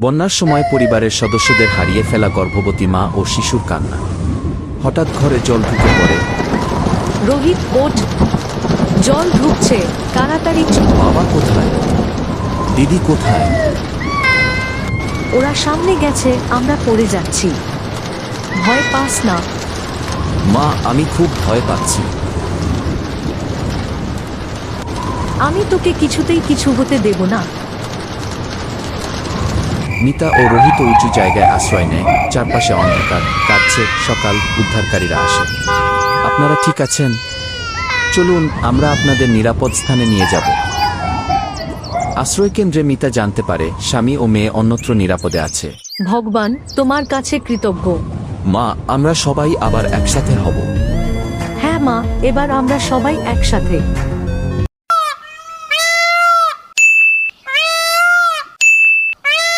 বন্যার সময় পরিবারের সদস্যদের হারিয়ে ফেলা গর্ভবতী মা ও শিশুর কান্না। হঠাৎ ঘরে জল ঢুকে পড়ে। রোহিত ওঠ। জল ঢুকছে। তাড়াতাড়ি বাবা কোথায়? দিদি কোথায়? ওরা সামনে গেছে আমরা পড়ে যাচ্ছি। ভয় পাস না। মা আমি খুব ভয় পাচ্ছি। আমি তোকে কিছুতেই কিছু হতে দেব না। মিতা ও রোহিত উঁচু জায়গায় আশ্রয় নেয়। চারপাশে অন্ধকার। কাটছে সকাল উদ্ধারকারীরা আসে। আপনারা ঠিক আছেন? চলুন আমরা আপনাদের নিরাপদ স্থানে নিয়ে যাব। আশ্রয়কেন্দ্রে মিতা জানতে পারে স্বামী ও মেয়ে অন্যত্র নিরাপদে আছে। ভগবান তোমার কাছে কৃতজ্ঞ। মা আমরা সবাই আবার একসাথে হব। হ্যাঁ মা এবার আমরা সবাই একসাথে।